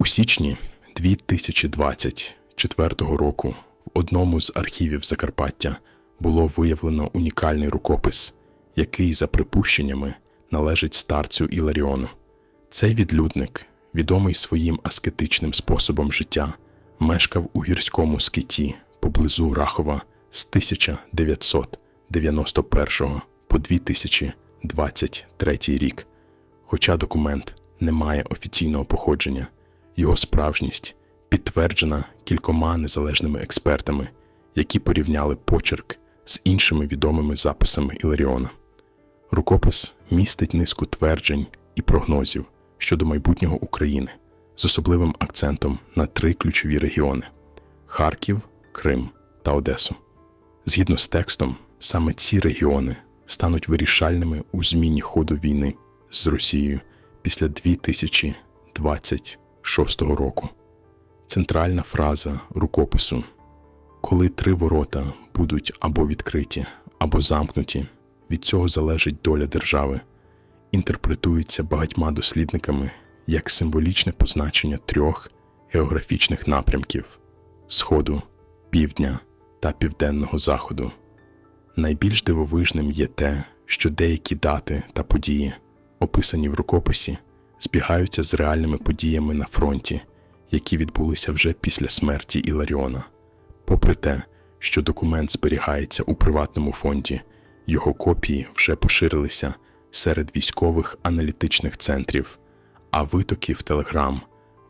У січні 2024 року в одному з архівів Закарпаття було виявлено унікальний рукопис, який, за припущеннями, належить старцю Іларіону. Цей відлюдник, відомий своїм аскетичним способом життя, мешкав у гірському скиті поблизу Рахова з 1991 по 2023 рік. Хоча документ не має офіційного походження, його справжність підтверджена кількома незалежними експертами, які порівняли почерк з іншими відомими записами Іларіона. Рукопис містить низку тверджень і прогнозів щодо майбутнього України з особливим акцентом на три ключові регіони: Харків, Крим та Одесу. Згідно з текстом, саме ці регіони стануть вирішальними у зміні ходу війни з Росією після 2026 року. Центральна фраза рукопису: коли три ворота будуть або відкриті, або замкнуті, від цього залежить доля держави, інтерпретується багатьма дослідниками як символічне позначення трьох географічних напрямків Сходу, Півдня та Південного Заходу. Найбільш дивовижним є те, що деякі дати та події, описані в рукописі, збігаються з реальними подіями на фронті, які відбулися вже після смерті Іларіона. Попри те, що документ зберігається у приватному фонді, його копії вже поширилися серед військових аналітичних центрів, а витоки в Телеграм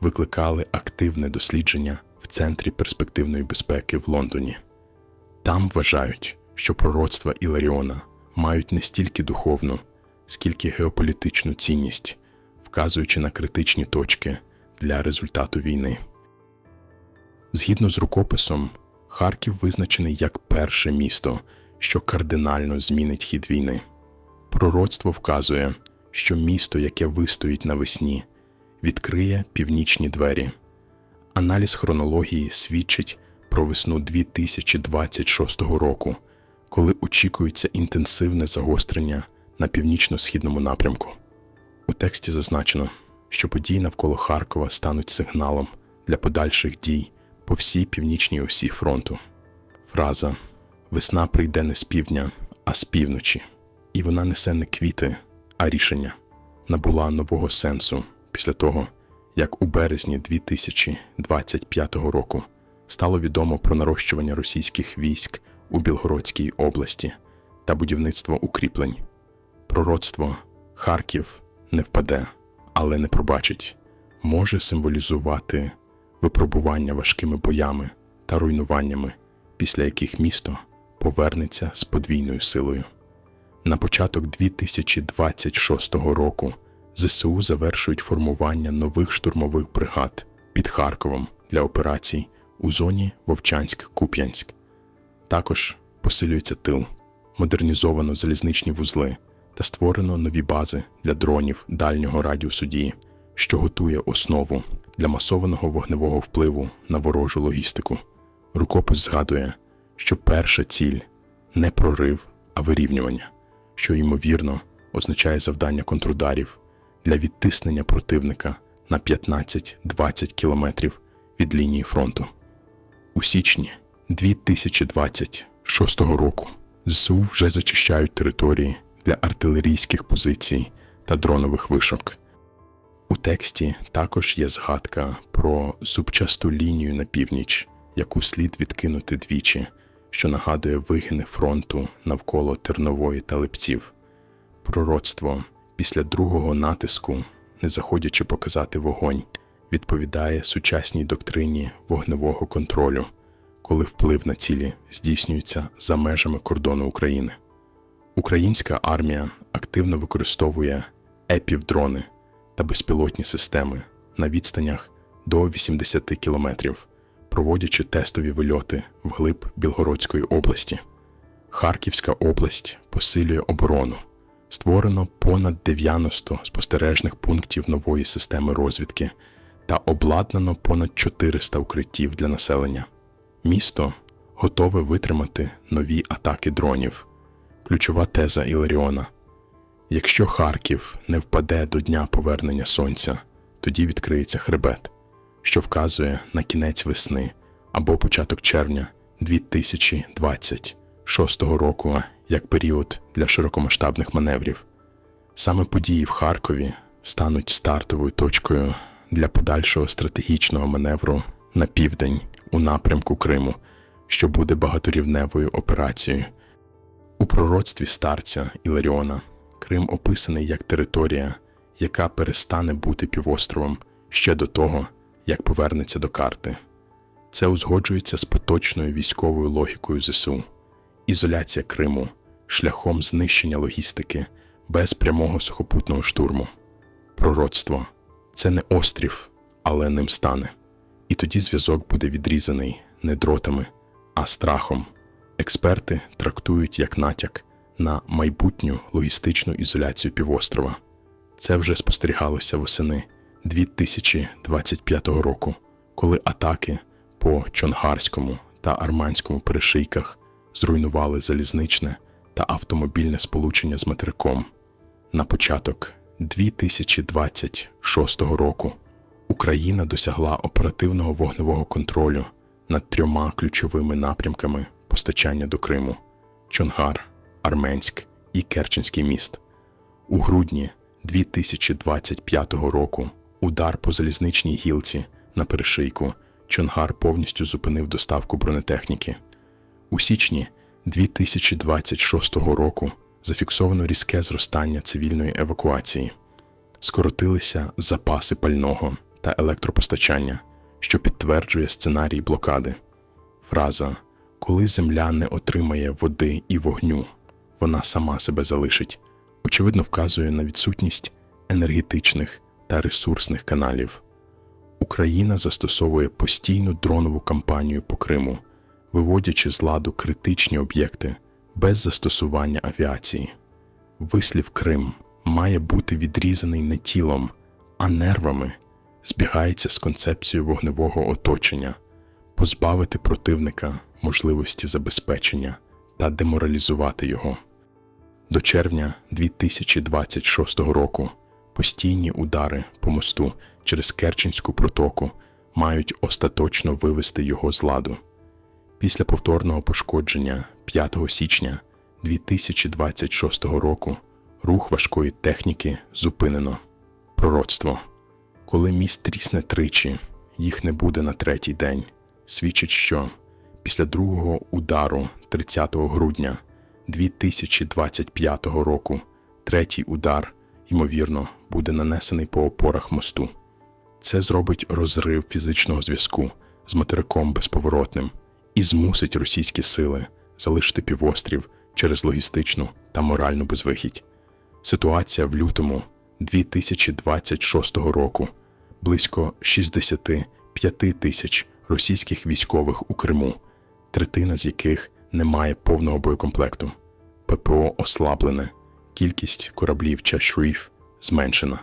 викликали активне дослідження в Центрі перспективної безпеки в Лондоні. Там вважають, що пророцтва Іларіона мають не стільки духовну, скільки геополітичну цінність, вказуючи на критичні точки для результату війни. Згідно з рукописом, Харків визначений як перше місто, що кардинально змінить хід війни. Пророцтво вказує, що місто, яке вистоїть навесні, відкриє північні двері. Аналіз хронології свідчить про весну 2026 року, коли очікується інтенсивне загострення на північно-східному напрямку. У тексті зазначено, що події навколо Харкова стануть сигналом для подальших дій по всій північній осі фронту. Фраза Весна прийде не з півдня, а з півночі, і вона несе не квіти, а рішення набула нового сенсу після того, як у березні 2025 року стало відомо про нарощування російських військ у Білгородській області та будівництво укріплень. Пророцтво Харків не впаде, але не пробачить, може символізувати випробування важкими боями та руйнуваннями, після яких місто повернеться з подвійною силою. На початок 2026 року ЗСУ завершують формування нових штурмових бригад під Харковом для операцій у зоні Вовчанськ-Куп'янськ. Також посилюється тил, модернізовано залізничні вузли та створено нові бази для дронів дальнього радіусу дії, що готує основу для масованого вогневого впливу на ворожу логістику. Рукопис згадує, що перша ціль не прорив, а вирівнювання, що ймовірно означає завдання контрударів для відтиснення противника на 15-20 кілометрів від лінії фронту. У січні 2026 року ЗСУ вже зачищають території для артилерійських позицій та дронових вишок. У тексті також є згадка про зубчасту лінію на північ, яку слід відкинути двічі, що нагадує вигини фронту навколо Тернової та Липців. Пророцтво після другого натиску, не заходячи показати вогонь, відповідає сучасній доктрині вогневого контролю, коли вплив на цілі здійснюється за межами кордону України. Українська армія активно використовує епівдрони та безпілотні системи на відстанях до 80 кілометрів, проводячи тестові вильоти вглиб Білгородської області. Харківська область посилює оборону. Створено понад 90 спостережних пунктів нової системи розвідки та обладнано понад 400 укриттів для населення. Місто готове витримати нові атаки дронів. Ключова теза Іларіона. Якщо Харків не впаде до дня повернення сонця, тоді відкриється хребет, що вказує на кінець весни або початок червня 2026 року як період для широкомасштабних маневрів. Саме події в Харкові стануть стартовою точкою для подальшого стратегічного маневру на південь у напрямку Криму, що буде багаторівневою операцією. У пророцтві старця Іларіона Крим описаний як територія, яка перестане бути півостровом ще до того, як повернеться до карти. Це узгоджується з поточною військовою логікою ЗСУ. Ізоляція Криму шляхом знищення логістики без прямого сухопутного штурму. Пророцтво це не острів, але ним стане. І тоді зв'язок буде відрізаний не дротами, а страхом. Експерти трактують як натяк на майбутню логістичну ізоляцію півострова. Це вже спостерігалося восени 2025 року, коли атаки по Чонгарському та Арманському перешийках зруйнували залізничне та автомобільне сполучення з материком. На початок 2026 року Україна досягла оперативного вогневого контролю над трьома ключовими напрямками постачання до Криму: Чонгар, Арменськ і Керченський міст. У грудні 2025 року удар по залізничній гілці на перешийку Чонгар повністю зупинив доставку бронетехніки. У січні 2026 року зафіксовано різке зростання цивільної евакуації, скоротилися запаси пального та електропостачання, що підтверджує сценарій блокади. Фраза Коли земля не отримає води і вогню, вона сама себе залишить, очевидно вказує на відсутність енергетичних та ресурсних каналів. Україна застосовує постійну дронову кампанію по Криму, виводячи з ладу критичні об'єкти без застосування авіації. Вислів Крим має бути відрізаний не тілом, а нервами, збігається з концепцією вогневого оточення, позбавити противника можливості забезпечення та деморалізувати його. До червня 2026 року постійні удари по мосту через Керченську протоку мають остаточно вивести його з ладу. Після повторного пошкодження 5 січня 2026 року рух важкої техніки зупинено. Пророцтво. Коли міст трісне тричі, їх не буде на третій день, свідчить, що після другого удару 30 грудня 2025 року третій удар, ймовірно, буде нанесений по опорах мосту. Це зробить розрив фізичного зв'язку з материком безповоротним і змусить російські сили залишити півострів через логістичну та моральну безвихідь. Ситуація в лютому 2026 року близько 65 тисяч російських військових у Криму, третина з яких не має повного боєкомплекту. ППО ослаблене, кількість кораблів Чашріф зменшена.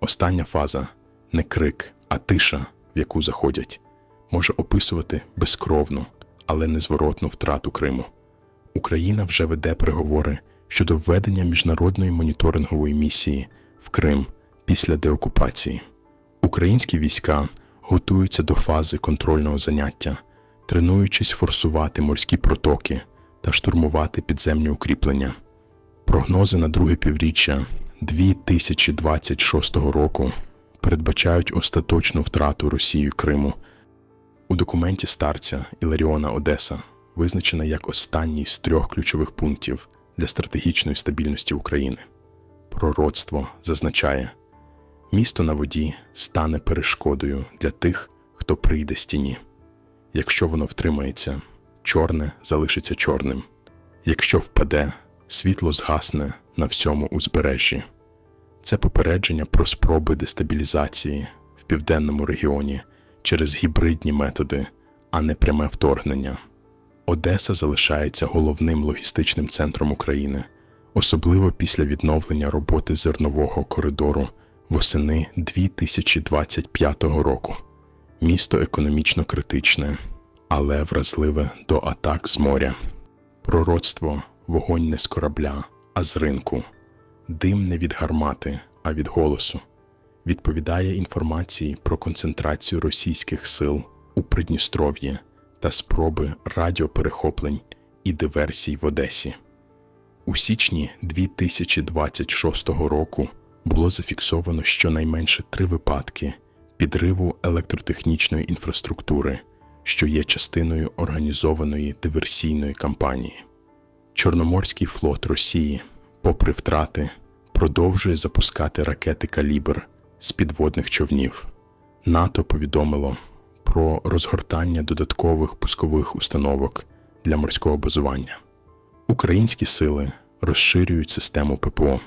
Остання фаза не крик, а тиша, в яку заходять, може описувати безкровну, але незворотну втрату Криму. Україна вже веде переговори щодо введення міжнародної моніторингової місії в Крим після деокупації. Українські війська готуються до фази контрольного заняття, тренуючись форсувати морські протоки та штурмувати підземні укріплення. Прогнози на друге півріччя 2026 року передбачають остаточну втрату Росією Криму. У документі старця Іларіона Одеса визначена як останній з трьох ключових пунктів для стратегічної стабільності України. Пророцтво зазначає, місто на воді стане перешкодою для тих, хто прийде з тіні. Якщо воно втримається, чорне залишиться чорним. Якщо впаде, світло згасне на всьому узбережжі. Це попередження про спроби дестабілізації в південному регіоні через гібридні методи, а не пряме вторгнення. Одеса залишається головним логістичним центром України, особливо після відновлення роботи зернового коридору восени 2025 року. Місто економічно критичне, але вразливе до атак з моря. Пророцтво вогонь не з корабля, а з ринку, дим не від гармати, а від голосу. відповідає інформації про концентрацію російських сил у Придністров'ї та спроби радіоперехоплень і диверсій в Одесі. У січні 2026 року було зафіксовано щонайменше три випадки підриву електротехнічної інфраструктури, що є частиною організованої диверсійної кампанії. Чорноморський флот Росії, попри втрати, продовжує запускати ракети Калібр з підводних човнів. НАТО повідомило про розгортання додаткових пускових установок для морського базування. Українські сили розширюють систему ППО.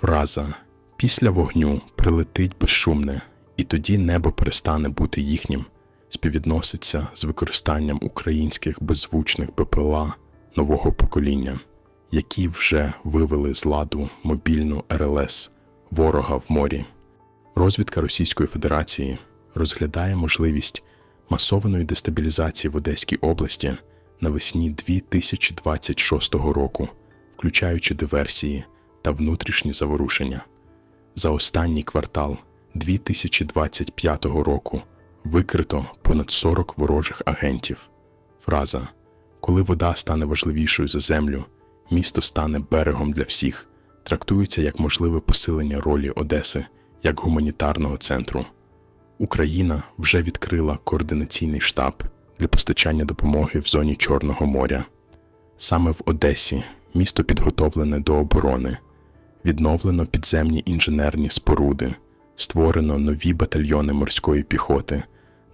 Фраза після вогню прилетить безшумне, і тоді небо перестане бути їхнім, співвідноситься з використанням українських беззвучних БПЛА нового покоління, які вже вивели з ладу мобільну РЛС ворога в морі. Розвідка Російської Федерації розглядає можливість масованої дестабілізації в Одеській області навесні 2026 року, включаючи диверсії та внутрішні заворушення. За останній квартал 2025 року викрито понад 40 ворожих агентів. Фраза Коли вода стане важливішою за землю, місто стане берегом для всіх, трактується як можливе посилення ролі Одеси як гуманітарного центру. Україна вже відкрила координаційний штаб для постачання допомоги в зоні Чорного моря. Саме в Одесі місто підготовлене до оборони, відновлено підземні інженерні споруди, створено нові батальйони морської піхоти,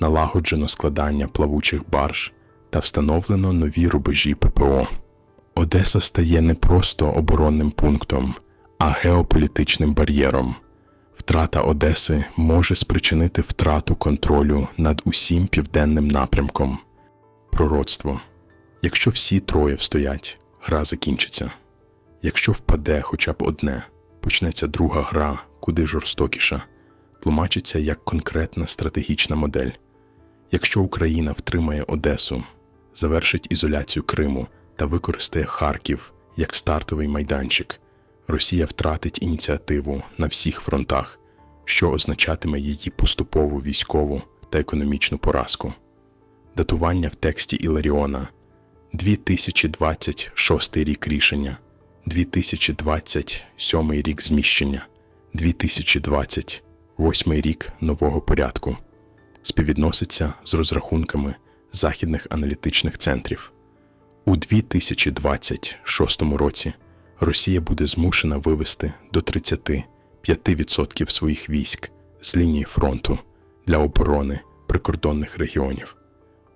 налагоджено складання плавучих барж та встановлено нові рубежі ППО. Одеса стає не просто оборонним пунктом, а геополітичним бар'єром. Втрата Одеси може спричинити втрату контролю над усім південним напрямком. Пророцтво. Якщо всі троє встоять, гра закінчиться. Якщо впаде хоча б одне, почнеться друга гра, куди жорстокіша, тлумачиться як конкретна стратегічна модель. Якщо Україна втримає Одесу, завершить ізоляцію Криму та використає Харків як стартовий майданчик, Росія втратить ініціативу на всіх фронтах, що означатиме її поступову військову та економічну поразку. Датування в тексті Іларіона 2026 рік рішення, 2027 рік зміщення, 2028 рік нового порядку співвідноситься з розрахунками західних аналітичних центрів. У 2026 році Росія буде змушена вивести до 35% своїх військ з лінії фронту для оборони прикордонних регіонів.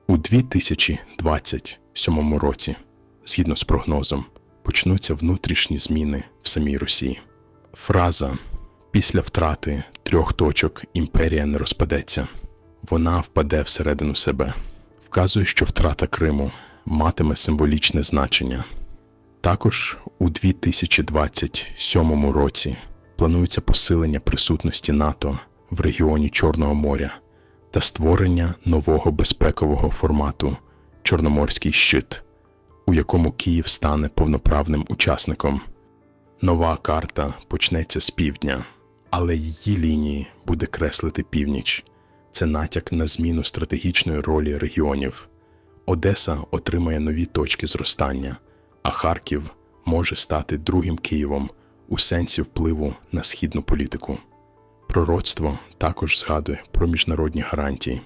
У 2027 році, згідно з прогнозом, почнуться внутрішні зміни в самій Росії. Фраза після втрати трьох точок імперія не розпадеться, вона впаде всередину себе, вказує, що втрата Криму матиме символічне значення. Також у 2027 році планується посилення присутності НАТО в регіоні Чорного моря та створення нового безпекового формату Чорноморський щит, у якому Київ стане повноправним учасником. Нова карта почнеться з півдня, але її лінії буде креслити північ. Це натяк на зміну стратегічної ролі регіонів. Одеса отримає нові точки зростання, а Харків може стати другим Києвом у сенсі впливу на східну політику. Пророцтво також згадує про міжнародні гарантії.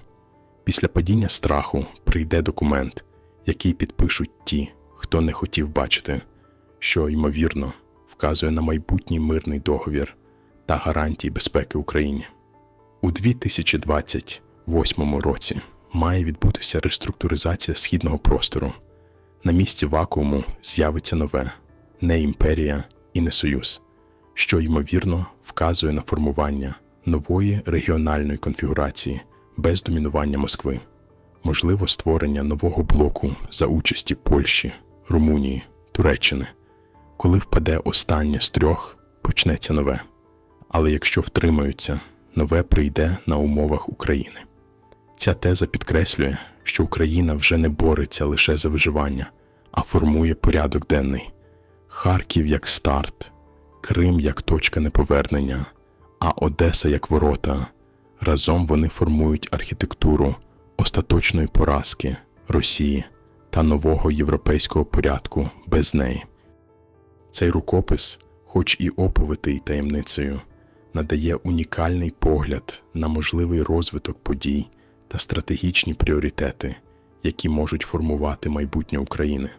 Після падіння страху прийде документ, який підпишуть ті, хто не хотів бачити, що, ймовірно, вказує на майбутній мирний договір та гарантії безпеки Україні. У 2028 році має відбутися реструктуризація східного простору. На місці вакууму з'явиться нове не імперія і не союз, що ймовірно вказує на формування нової регіональної конфігурації без домінування Москви, можливо створення нового блоку за участі Польщі, Румунії, Туреччини. Коли впаде останнє з трьох, почнеться нове. Але якщо втримаються, нове прийде на умовах України. Ця теза підкреслює, що Україна вже не бореться лише за виживання, а формує порядок денний. Харків як старт, Крим як точка неповернення, а Одеса як ворота. Разом вони формують архітектуру остаточної поразки Росії та нового європейського порядку без неї. Цей рукопис, хоч і оповитий таємницею, надає унікальний погляд на можливий розвиток подій та стратегічні пріоритети, які можуть формувати майбутнє України.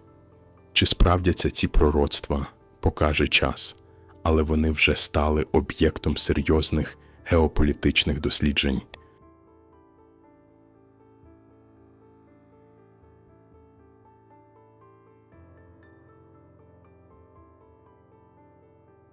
Чи справдяться ці пророцтва, покаже час, але вони вже стали об'єктом серйозних геополітичних досліджень.